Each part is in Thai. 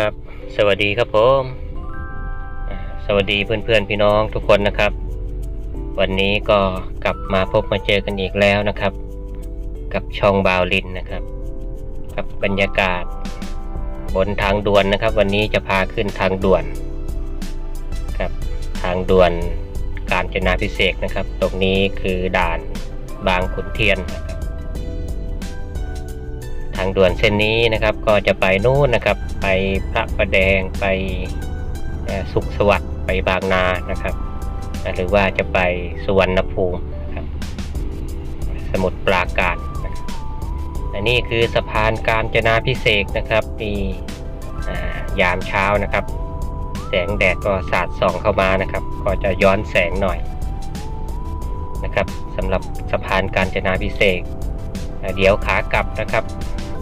ครับ สวัสดีครับผม สวัสดีเพื่อนๆพี่น้องทุกคนนะครับ วันนี้ก็กลับมาพบมาเจอกันอีกแล้วนะครับ กับช่องบาวลินนะครับกับบรรยากาศ บนทางด่วนนะครับ วันนี้จะพาขึ้นทางด่วนครับทางด่วนการจนาพิเศษนะครับ ตรงนี้คือด่านบางขุนเทียนนะครับทางด่วนเส้นนี้นะครับก็จะไปนู่นนะครับ ไปพระประแดงไปสุขสวัสดิ์ไปบางนานะครับ หรือว่าจะไปสุวรรณภูมินะครับ สมุทรปราการนะครับอันนี้คือสะพานการจนาพิเศษกนะครับมีอ่ายามเช้านะครับ แสงแดดก็สาดส่องเข้ามานะครับ ก็จะย้อนแสงหน่อยนะครับสำหรับสะพานการจนาพิเศษกเดี๋ยวขากลับนะครับ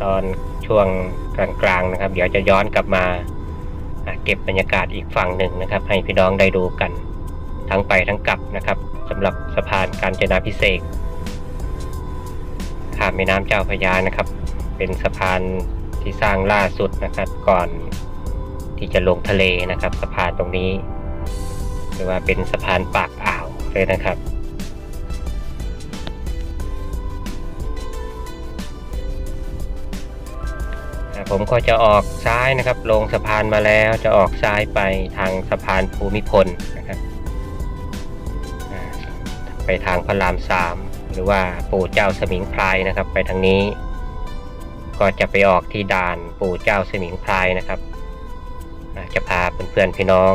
ตอน ช่วงกลางๆนะครับ เดี๋ยวจะย้อนกลับมาเก็บบรรยากาศอีกฝั่งหนึ่งนะครับ ให้พี่น้องได้ดูกันทั้งไปทั้งกลับนะครับสำหรับสะพานการจนาพิเศษข้ามแม่น้ำเจ้าพระยานะครับ เป็นสะพานที่สร้างล่าสุดนะครับ ก่อนที่จะลงทะเลนะครับ สะพานตรงนี้ หรือว่าเป็นสะพานปากอ่าวเลยนะครับ ผมก็จะออกซ้ายนะครับ ลงสะพานมาแล้วจะออกซ้ายไปทางสะพานภูมิพลนะครับไปทางพระรามสามหรือว่าปู่เจ้าสมิงพรายนะครับ ไปทางนี้ ก็จะไปออกที่ด่านปู่เจ้าสมิงพรายนะครับจะพาเพื่อนๆพี่น้อง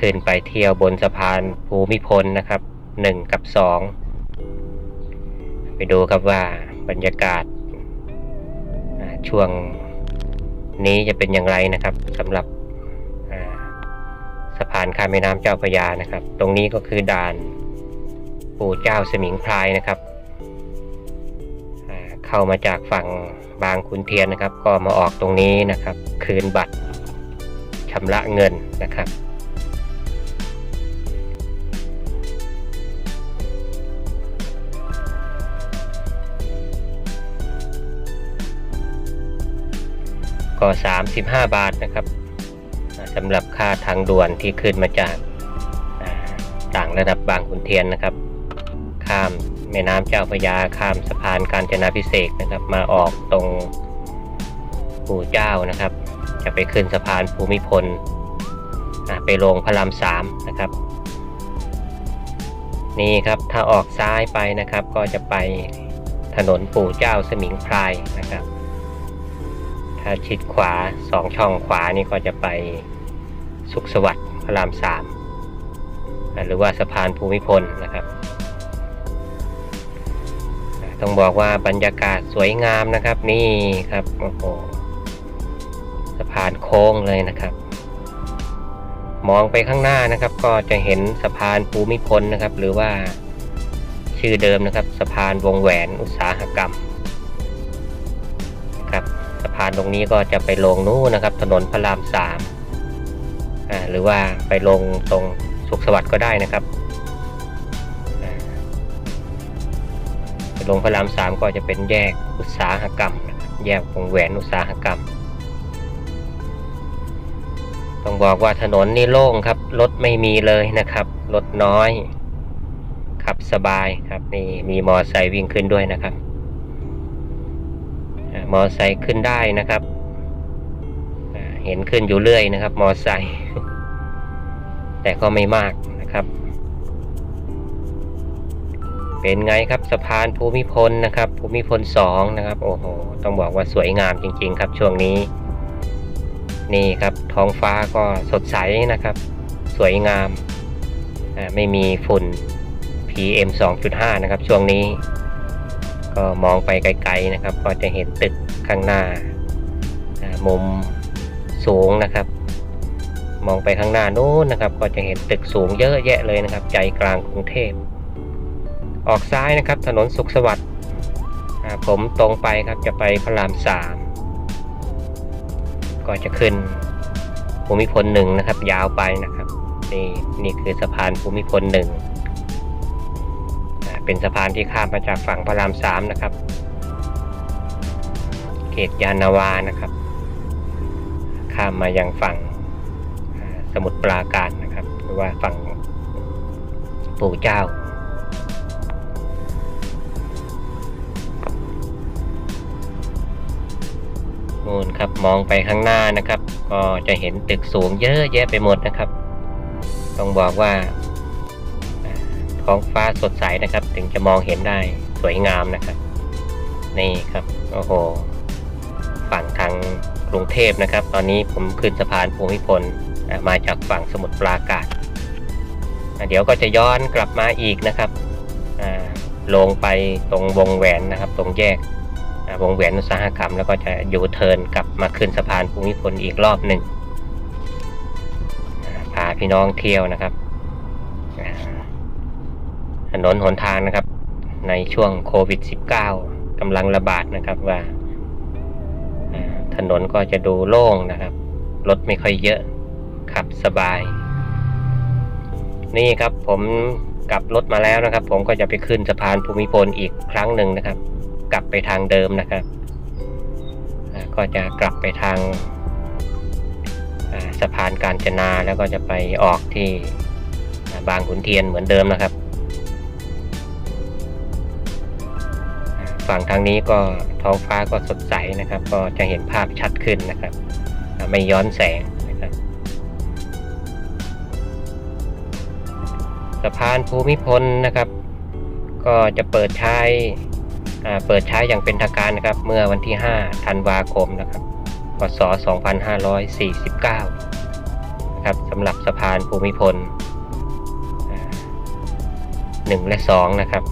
ขึ้นไปเที่ยวบนสะพานภูมิพลนะครับหนึ่งกับสองไปดูครับว่าบรรยากาศ ช่วงนี้จะเป็นอย่างไรนะครับสำหรับสะพานข้ามแม่น้ำเจ้าพระยานะครับ ตรงนี้ก็คือด่านปู่เจ้าสมิงพรายนะครับเข้ามาจากฝั่งบางขุนเทียนนะครับ ก็มาออกตรงนี้นะครับ คืนบัตรชำระเงินนะครับ ก็ 35 บาทนะครับสำหรับค่าทางด่วนที่ขึ้นมาจากต่างระดับบางขุนเทียนนะครับ ข้ามแม่น้ำเจ้าพระยาข้ามสะพานกาญจนาพิเศษกนะครับ มาออกตรงปู่เจ้านะครับ จะไปขึ้นสะพานภูมิพลไปลงพระรามสามนะครับ นี่ครับถ้าออกซ้ายไปนะครับ ก็จะไปถนนปู่เจ้าสมิงพรายนะครับ ถ้าชิดขวาสองช่องขวานี่ก็จะไปสุขสวัสดิ์พระรามสามหรือว่าสะพานภูมิพลนะครับ ต้องบอกว่าบรรยากาศสวยงามนะครับนี่ครับโอ้โหสะพานโค้งเลยนะครับ มองไปข้างหน้านะครับ ก็จะเห็นสะพานภูมิพลนะครับ หรือว่าชื่อเดิมนะครับ สะพานวงแหวนอุตสาหกรรม สะพานตรงนี้ก็จะไปลงนู้นนะครับ ถนนพระรามสามหรือว่าไปลงตรงสุขสวัสดิ์ก็ได้นะครับลงพระรามสามก็จะเป็นแยกอุตสาหกรรม แยกวงแหวนอุตสาหกรรม ต้องบอกว่าถนนนี่โล่งครับ รถไม่มีเลยนะครับ รถน้อย ขับสบายครับนี่มีมอไซค์วิ่งขึ้นด้วยนะครับ มอไซค์ขึ้นได้นะครับ เห็นขึ้นอยู่เรื่อยนะครับ มอไซค์แต่ก็ไม่มากนะครับ เป็นไงครับสะพานภูมิพลนะครับ ภูมิพลสองนะครับโอ้โหต้องบอกว่าสวยงามจริง ๆ ครับช่วงนี้ นี่ครับท้องฟ้าก็สดใสนะครับ สวยงามไม่มีฝุ่น PM 2.5 นะครับช่วงนี้ ก็มองไปไกลๆนะครับ ก็จะเห็นตึกข้างหน้ามุมสูงนะครับ มองไปข้างหน้านู้นนะครับ ก็จะเห็นตึกสูงเยอะแยะเลยนะครับ ใจกลางกรุงเทพ ออกซ้ายนะครับ ถนนสุขสวัสดิ์ผมตรงไปครับจะไปพระรามสามก็จะขึ้นภูมิพลหนึ่งนะครับ ยาวไปนะครับ นี่นี่คือสะพานภูมิพลหนึ่ง เป็นสะพานที่ข้ามมาจากฝั่งพระรามสามนะครับ เขตยานาวานะครับ ข้ามมายังฝั่งสมุทรปราการนะครับ หรือว่าฝั่งปู่เจ้านู่นครับมองไปข้างหน้านะครับ ก็จะเห็นตึกสูงเยอะแยะไปหมดนะครับ ต้องบอกว่า ท้องฟ้าสดใสนะครับ ถึงจะมองเห็นได้สวยงามนะครับ นี่ครับโอ้โหฝั่งทางกรุงเทพนะครับ ตอนนี้ผมขึ้นสะพานภูมิพลมาจากฝั่งสมุทรปราการเดี๋ยวก็จะย้อนกลับมาอีกนะครับลงไปตรงวงแหวนนะครับ ตรงแยกวงแหวนอุตสาหกรรม แล้วก็จะยูเทิร์นกลับมาขึ้นสะพานภูมิพลอีกรอบหนึ่งพาพี่น้องเที่ยวนะครับ นนหนทางนะครับ ในช่วงโควิด -19 กำลังระบาดนะครับว่า ถนนก็จะดูโล่งนะครับ รถไม่ค่อยเยอะขับสบาย นี่ครับผมกลับรถมาแล้วนะครับ ผมก็จะไปขึ้นสะพานภูมิพลอีกครั้งหนึ่งนะครับ กลับไปทางเดิมนะครับ ก็จะกลับไปทางสะพานการจนาแล้วก็จะไปออกที่บางขุนเทียนเหมือนเดิมนะครับ ฝั่งทางนี้ก็ท้องฟ้าก็สดใสนะครับ ก็จะเห็นภาพชัดขึ้นนะครับ ไม่ย้อนแสงนะครับสะพานภูมิพลนะครับ ก็จะเปิดใช้เปิดใช้อย่างเป็นทางการนะครับ เมื่อวันที่ 5 ธันวาคมนะครับพศ2549นะครับสำหรับสะพานภูมิพลอ่าหนึ่งและสองนะครับ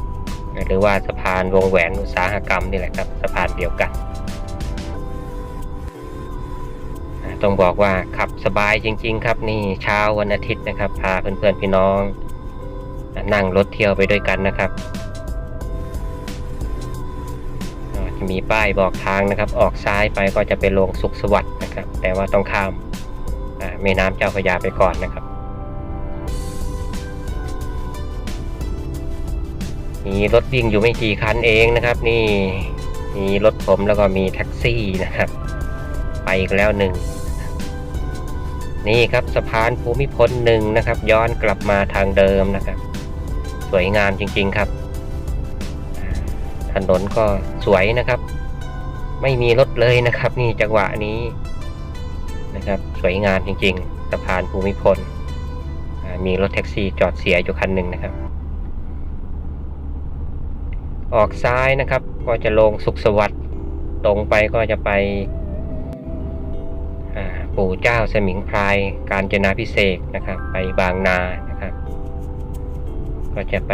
หรือว่าสะพานวงแหวนอุตสาหกรรมนี่แหละครับสะพานเดียวกัน ต้องบอกว่าขับสบายจริง ๆ ครับนี่เช้าวันอาทิตย์นะครับ พาเพื่อนๆพี่น้อง นั่งรถเที่ยวไปด้วยกันนะครับจะมีป้ายบอกทางนะครับ ออกซ้ายไปก็จะไปลงสุขสวัสดิ์นะครับ แต่ว่าต้องข้ามแม่น้ำเจ้าพระยาไปก่อนนะครับ มีรถวิ่งอยู่ไม่กี่คันเองนะครับ นี่มีรถผมแล้วก็มีแท็กซี่นะครับ ไปอีกแล้วหนึ่งนี่ครับสะพานภูมิพลหนึ่งนะครับ ย้อนกลับมาทางเดิมนะครับ สวยงามจริง ๆครับ ถนนก็สวยนะครับ ไม่มีรถเลยนะครับ นี่จังหวะนี้นะครับ สวยงามจริง ๆ สะพานภูมิพลมีรถแท็กซี่จอดเสียอยู่คันหนึ่งนะครับ ออกซ้ายนะครับ ก็จะลงสุขสวัสดิ์ตรงไปก็จะไปปู่เจ้าสมิงพรายการจนาพิเศษนะครับ ไปบางนานะครับ ก็จะไป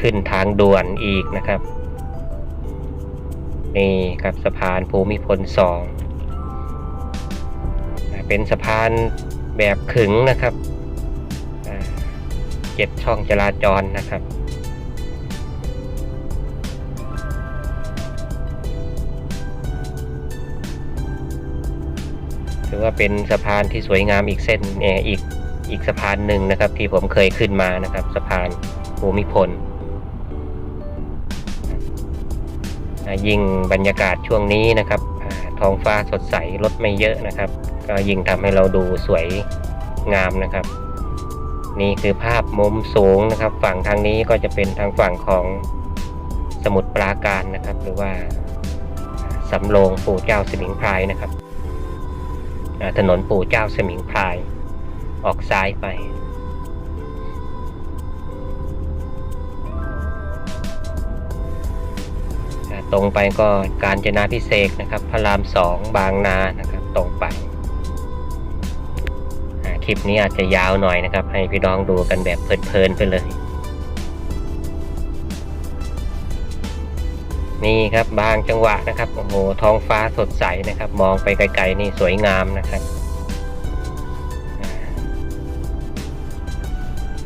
ขึ้นทางด่วนอีกนะครับนี่ครับสะพานภูมิพลสองเป็นสะพานแบบขึงนะครับเจ็ดช่องจราจรนะครับ อว่าเป็นสะพานที่สวยงามอีกเส้นเอออีกอีกสะพานหนึ่งนะครับ ที่ผมเคยขึ้นมานะครับ สะพานภูมิพลยิ่งบรรยากาศช่วงนี้นะครับท้องฟ้าสดใสรถไม่เยอะนะครับ ก็ยิ่งทำให้เราดูสวยงามนะครับ นี่คือภาพมุมสูงนะครับ ฝั่งทางนี้ก็จะเป็นทางฝั่งของสมุทรปราการนะครับ หรือว่าสำโรงปู่เจ้าสมิงพรายนะครับ ถนนปู่เจ้าสมิงพราย ออกซ้ายไป ตรงไปก็การจนาพิเศษนะครับ พระรามสองบางนานะครับ ตรงไปคลิปนี้อาจจะยาวหน่อยนะครับ ให้พี่น้องดูกันแบบเพลินๆไปเลย นี่ครับบางจังหวะนะครับโอ้โหท้องฟ้าสดใสนะครับ มองไปไกลๆนี่สวยงามนะครับ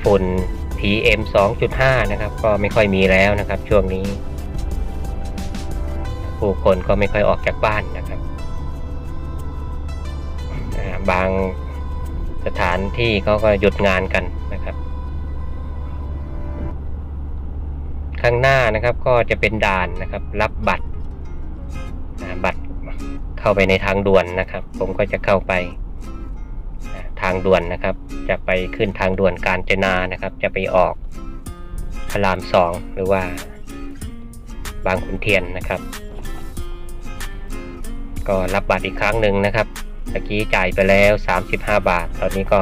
ฝุ่น PM 2.5 นะครับ ก็ไม่ค่อยมีแล้วนะครับ ช่วงนี้ ผู้คนก็ไม่ค่อยออกจากบ้านนะครับ บางสถานที่เขาก็หยุดงานกันนะครับ ข้างหน้านะครับ ก็จะเป็นด่านนะครับ รับบัตรบัตรเข้าไปในทางด่วนนะครับ ผมก็จะเข้าไปทางด่วนนะครับ จะไปขึ้นทางด่วนกาญจนานะครับ จะไปออกพระรามสองหรือว่าบางขุนเทียนนะครับ ก็รับบัตรอีกครั้งหนึ่งนะครับตะกี้จ่ายไปแล้ว 35 บาท ตอนนี้ก็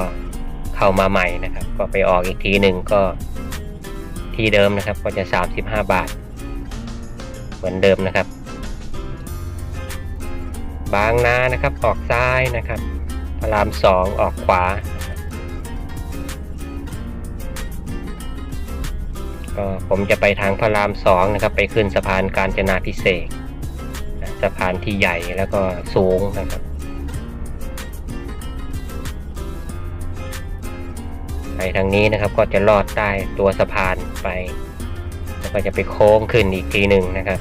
เข้ามาใหม่นะครับ ก็ไปออกอีกทีหนึ่งก็ ที่เดิมนะครับก็จะ 35 บาท เหมือนเดิมนะครับ บางนานะครับออกซ้ายนะครับพระรามสองออกขวา ก็ผมจะไปทางพระรามสองนะครับ ไปขึ้นสะพานการจนาพิเศษกสะพานที่ใหญ่แล้วก็สูงนะครับ ไปทางนี้นะครับก็จะลอดใต้ตัวสะพานไป แล้วก็จะไปโค้งขึ้นอีกทีหนึ่งนะครับ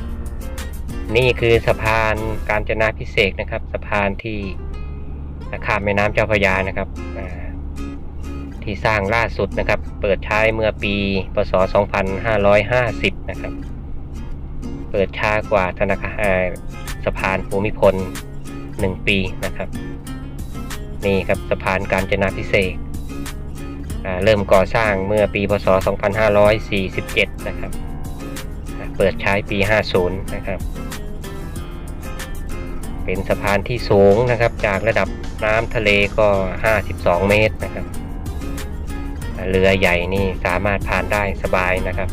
นี่คือสะพานการจนาพิเศษกนะครับ สะพานที่ข้ามแม่น้ำเจ้าพระยานะครับ ที่สร้างล่าสุดนะครับ เปิดใช้เมื่อปีพศ 2550 นะครับ เปิดช้ากว่าธนาคารสะพานภูมิพล 1 ปีนะครับ นี่ครับสะพานการจนาพิเศษก เริ่มก่อสร้างเมื่อปีพศ 2547 นะครับ เปิดใช้ปี 50 นะครับ เป็นสะพานที่สูงนะครับ จากระดับน้ำทะเลก็ 52 เมตรนะครับ เรือใหญ่นี่สามารถผ่านได้สบายนะครับ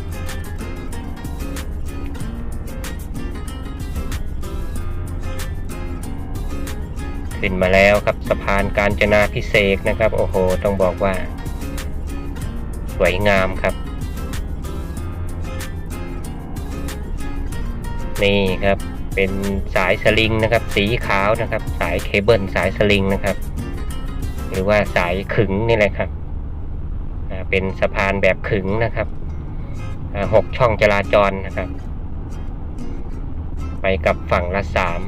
ขึ้นมาแล้วครับสะพานการจนาพิเศษกนะครับ โอ้โห ต้องบอกว่า สวยงามครับ นี่ครับเป็นสายสลิงนะครับ สีขาวนะครับ สายเคเบิลสายสลิงนะครับ หรือว่าสายขึงนี่แหละครับเป็นสะพานแบบขึงนะครับหกช่องจราจรนะครับ ไปกับฝั่งละสาม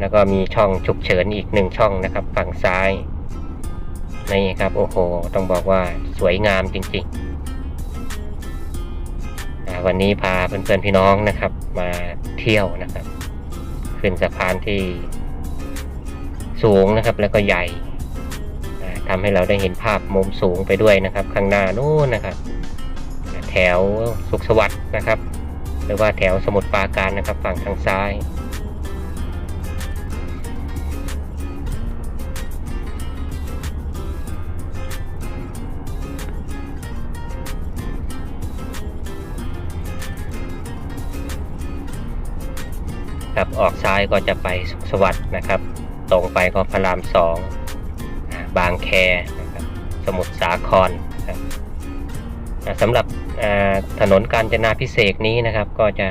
แล้วก็มีช่องฉุกเฉินอีกหนึ่งช่องนะครับ ฝั่งซ้าย นี่ครับ โอ้โห ต้องบอกว่าสวยงามจริงๆ วันนี้พาเพื่อนๆพี่น้องนะครับ มาเที่ยวนะครับ ขึ้นสะพานที่สูงนะครับ แล้วก็ใหญ่ทำให้เราได้เห็นภาพมุมสูงไปด้วยนะครับ ข้างหน้านู้นนะครับ แถวสุขสวัสดิ์นะครับ หรือว่าแถวสมุทรปราการนะครับ ฝั่งทางซ้าย ครับออกซ้ายก็จะไปสุขสวัสดิ์นะครับ ตรงไปก็พระรามสองบางแคนะครับสมุทรสาครนะครับสำหรับถนนการจนาพิเศษนี้นะครับก็จะ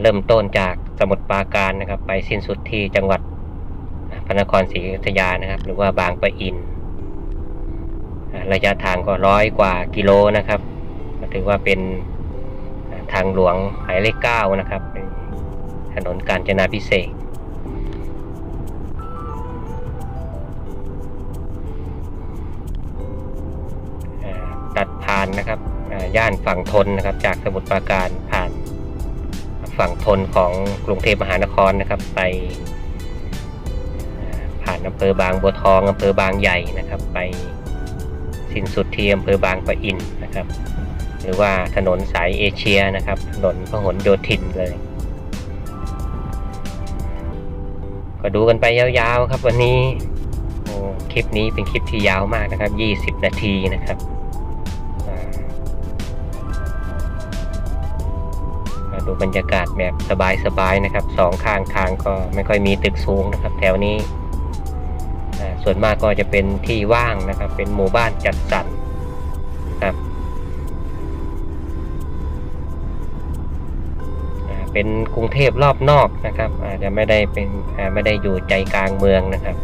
เริ่มต้นจากสมุทรปราการนะครับ ไปสิ้นสุดที่จังหวัดพระนครศรีอยุธยานะครับ หรือว่าบางปะอิน ระยะทางก็ร้อยกว่ากิโลนะครับถือว่าเป็นทางหลวงหมายเลขเก้านะครับเป็น ถนนการจนาพิเศษตัดผ่านนะครับย่านฝั่งทนนะครับ จากสมุทรปราการผ่านฝั่งทนของกรุงเทพมหานครนะครับ ไป ผ่านอำเภอบางบัวทองอำเภอบางใหญ่นะครับ ไปสิ้นสุดที่อำเภอบางปะอินนะครับ หรือว่าถนนสายเอเชียนะครับ ถนนพหลโยธินเลย ก็ดูกันไปยาวๆครับวันนี้โอ้คลิปนี้เป็นคลิปที่ยาวมากนะครับ 20 นาทีนะครับมาดูบรรยากาศแบบสบายๆนะครับสองข้างทางก็ไม่ค่อยมีตึกสูงนะครับ แถวนี้ ส่วนมากก็จะเป็นที่ว่างนะครับ เป็นหมู่บ้านจัดสรร เป็นกรุงเทพรอบนอกนะครับอาจจะไม่ได้เป็นไม่ได้อยู่ใจกลางเมืองนะครับ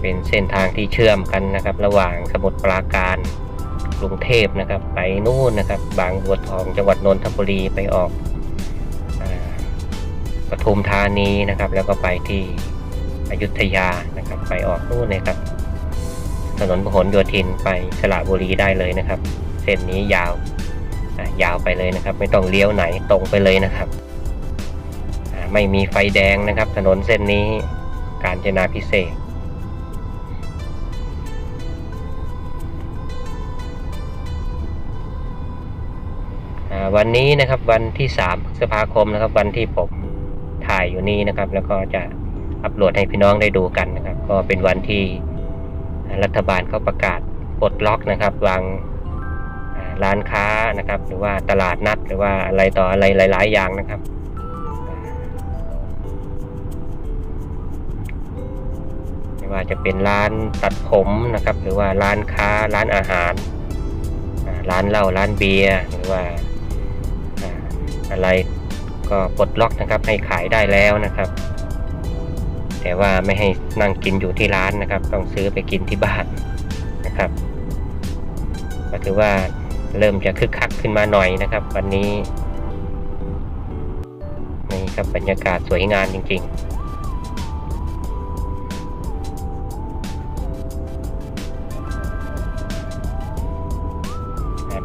เป็นเส้นทางที่เชื่อมกันนะครับ ระหว่างสมุทรปราการกรุงเทพนะครับ ไปนู่นนะครับ บางบัวทองจังหวัดนนทบุรีไปออกปทุมธานีนะครับ แล้วก็ไปที่อยุธยานะครับ ไปออกนู่นนะครับ ถนนพหลโยธินไปสระบุรีได้เลยนะครับ เส้นนี้ยาวยาวไปเลยนะครับ ไม่ต้องเลี้ยวไหนตรงไปเลยนะครับ ไม่มีไฟแดงนะครับ ถนนเส้นนี้การจนาพิเศษวันนี้นะครับวันที่3พฤษภาคมนะครับ วันที่ผมถ่ายอยู่นี่นะครับ แล้วก็จะอัปโหลดให้พี่น้องได้ดูกันนะครับ ก็เป็นวันที่รัฐบาลเขาประกาศปลดล็อกนะครับวาง ร้านค้านะครับ หรือว่าตลาดนัดหรือว่าอะไรต่ออะไรหลาย ๆ อย่างนะครับไม่ว่าจะเป็นร้านตัดผมนะครับ หรือว่าร้านค้าร้านอาหาร ร้านเหล้าร้านเบียร์หรือว่าอ่าอะไรก็ปลดล็อกนะครับให้ขายได้แล้วนะครับ แต่ว่าไม่ให้นั่งกินอยู่ที่ร้านนะครับ ต้องซื้อไปกินที่บ้านนะครับก็ถือว่า เริ่มจะคึกคักขึ้นมาหน่อยนะครับ วันนี้นี่ครับบรรยากาศสวยงามจริง ๆ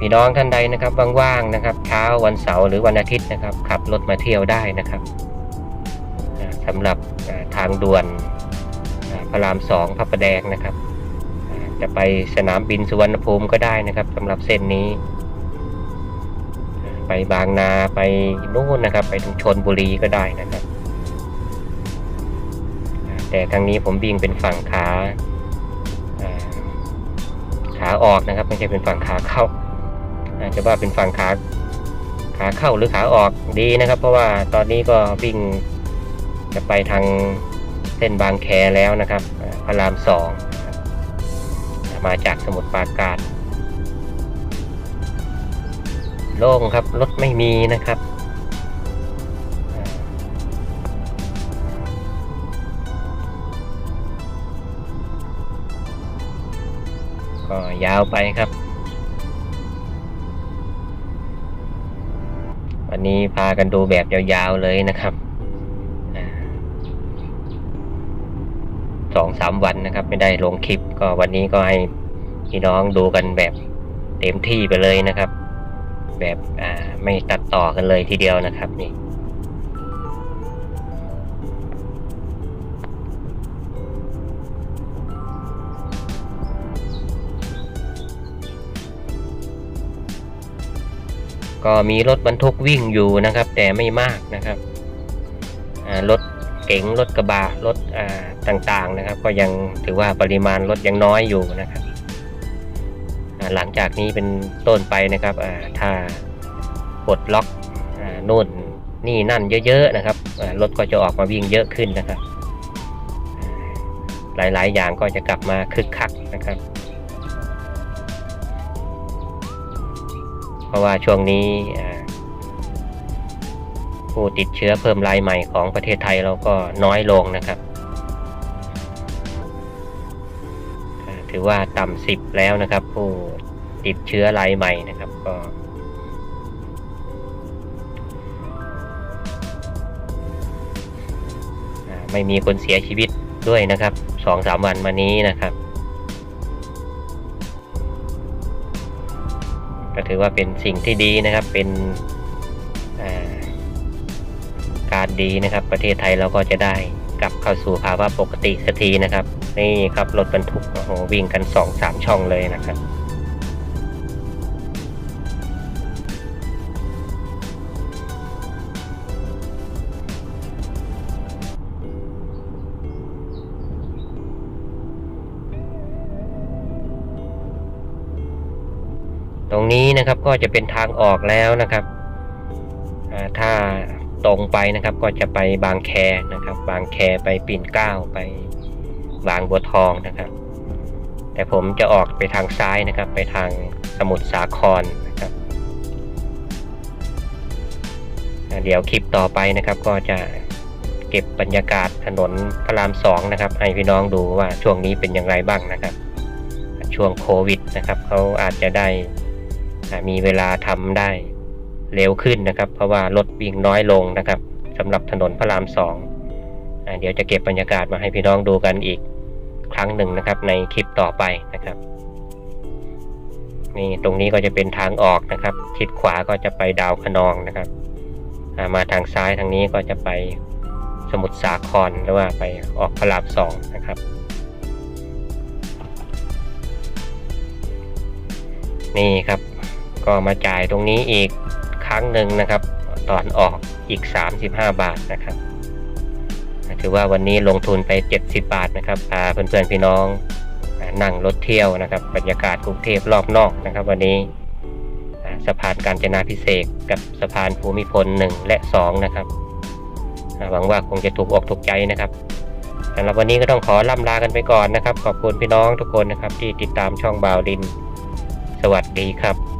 พี่น้องท่านใดนะครับว่างๆนะครับ เช้าวันเสาร์หรือวันอาทิตย์นะครับ ขับรถมาเที่ยวได้นะครับอ่าสำหรับทางด่วนพระรามสองพระประแดงนะครับ จะไปสนามบินสุวรรณภูมิก็ได้นะครับสำหรับเส้นนี้ ไปบางนาไปนู่นนะครับ ไปถึงชนบุรีก็ได้นะครับ แต่ทางนี้ผมวิ่งเป็นฝั่งขาขาออกนะครับไม่ใช่เป็นฝั่งขาเข้าอาจจะว่าเป็นฝั่งขาขาเข้าหรือขาออกดีนะครับ เพราะว่าตอนนี้ก็วิ่งจะไปทางเส้นบางแคแล้วนะครับพระรามสอง มาจากสมุทรปราการ โล่งครับ รถไม่มีนะครับ ก็ยาวไปครับ วันนี้พากันดูแบบยาวๆเลยนะครับอ่า สองสามวันนะครับ ไม่ได้ลงคลิป ก็วันนี้ก็ให้พี่น้องดูกันแบบเต็มที่ไปเลยนะครับ แบบอ่าไม่ตัดต่อกันเลยทีเดียวนะครับนี่ก็มีรถบรรทุกวิ่งอยู่นะครับ แต่ไม่มากนะครับรถ เก๋งรถกระบะรถอ่าต่างๆนะครับ ก็ยังถือว่าปริมาณรถยังน้อยอยู่นะครับ หลังจากนี้เป็นต้นไปนะครับอ่าถ้าปลดล็อกอ่านู่นนี่นั่นเยอะๆนะครับรถก็จะออกมาวิ่งเยอะขึ้นนะครับ หลายๆ อย่างก็จะกลับมาคึกคักนะครับ เพราะว่าช่วงนี้อ ผู้ติดเชื้อเพิ่มรายใหม่ของประเทศไทยเราก็น้อยลงนะครับ ถือว่าต่ำสิบแล้วนะครับ ผู้ติดเชื้อรายใหม่นะครับก็ไม่มีคนเสียชีวิตด้วยนะครับสองสามวันมานี้นะครับ ก็ถือว่าเป็นสิ่งที่ดีนะครับเป็นารดีนะครับ ประเทศไทยเราก็จะได้กลับเข้าสู่ภาวะปกติสักทีนะครับ นี่ครับรถบรรทุกโอ้โหวิ่งกันสองสามช่องเลยนะครับตรงนี้นะครับก็จะเป็นทางออกแล้วนะครับถ้า ตรงไปนะครับก็จะไปบางแคนะครับ บางแคไปปิ่นเก้าไปบางบัวทองนะครับ แต่ผมจะออกไปทางซ้ายนะครับ ไปทางสมุทรสาครนะครับเดี๋ยวคลิปต่อไปนะครับ ก็จะเก็บบรรยากาศถนนพระรามสองนะครับ ให้พี่น้องดูว่าช่วงนี้เป็นอย่างไรบ้างนะครับ ช่วงโควิดนะครับเขาอาจจะได้มีเวลาทำได้ เร็วขึ้นนะครับ เพราะว่ารถวิ่งน้อยลงนะครับสำหรับถนนพระรามสองเดี๋ยวจะเก็บบรรยากาศมาให้พี่น้องดูกันอีกครั้งหนึ่งนะครับ ในคลิปต่อไปนะครับนี่ตรงนี้ก็จะเป็นทางออกนะครับทิศขวาก็จะไปดาวคะนองนะครับมาทางซ้ายทางนี้ก็จะไปสมุทรสาครหรือว่าไปออกพระรามสองนะครับนี่ครับ ก็มาจ่ายตรงนี้อีก ครั้งหนึ่งนะครับ ตอนออกอีก 35 บาทนะครับถือว่าวันนี้ลงทุนไป 70 บาทนะครับพาเพื่อนๆพี่น้องนั่งรถเที่ยวนะครับ บรรยากาศกรุงเทพรอบนอกนะครับ วันนี้สะพานการจนาพิเศษกกับสะพานภูมิพล 1 และ 2 นะครับหวังว่าคงจะถูกอกถูกใจนะครับสำหรับวันนี้ก็ต้องขอล่ำลากันไปก่อนนะครับ ขอบคุณพี่น้องทุกคนนะครับที่ติดตามช่องบ่าวลิน สวัสดีครับ